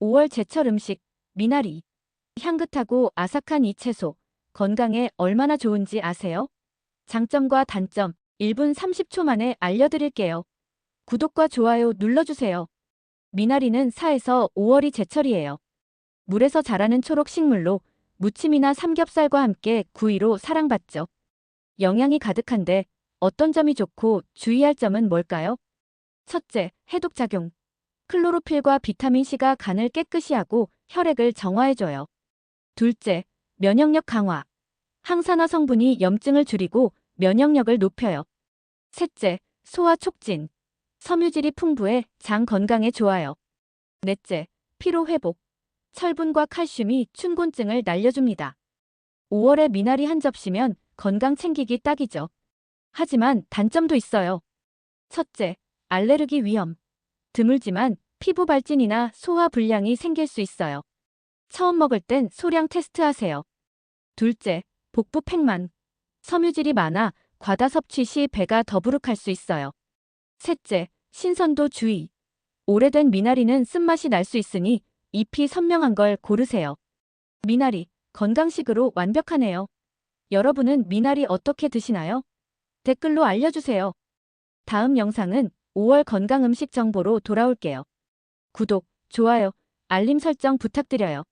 5월 제철 음식, 미나리. 향긋하고 아삭한 이 채소, 건강에 얼마나 좋은지 아세요? 장점과 단점, 1분 30초 만에 알려드릴게요. 구독과 좋아요 눌러주세요. 미나리는 4에서 5월이 제철이에요. 물에서 자라는 초록 식물로 무침이나 삼겹살과 함께 구이로 사랑받죠. 영양이 가득한데 어떤 점이 좋고 주의할 점은 뭘까요? 첫째, 해독작용. 클로로필과 비타민C가 간을 깨끗이 하고 혈액을 정화해줘요. 둘째, 면역력 강화. 항산화 성분이 염증을 줄이고 면역력을 높여요. 셋째, 소화 촉진. 섬유질이 풍부해 장 건강에 좋아요. 넷째, 피로 회복. 철분과 칼슘이 춘곤증을 날려줍니다. 5월에 미나리 한 접시면 건강 챙기기 딱이죠. 하지만 단점도 있어요. 첫째, 알레르기 위험. 드물지만 피부 발진이나 소화 불량이 생길 수 있어요. 처음 먹을 땐 소량 테스트하세요. 둘째, 복부 팽만. 섬유질이 많아 과다 섭취 시 배가 더부룩할 수 있어요. 셋째, 신선도 주의. 오래된 미나리는 쓴맛이 날 수 있으니 잎이 선명한 걸 고르세요. 미나리, 건강식으로 완벽하네요. 여러분은 미나리 어떻게 드시나요? 댓글로 알려주세요. 다음 영상은 5월 건강 음식 정보로 돌아올게요. 구독, 좋아요, 알림 설정 부탁드려요.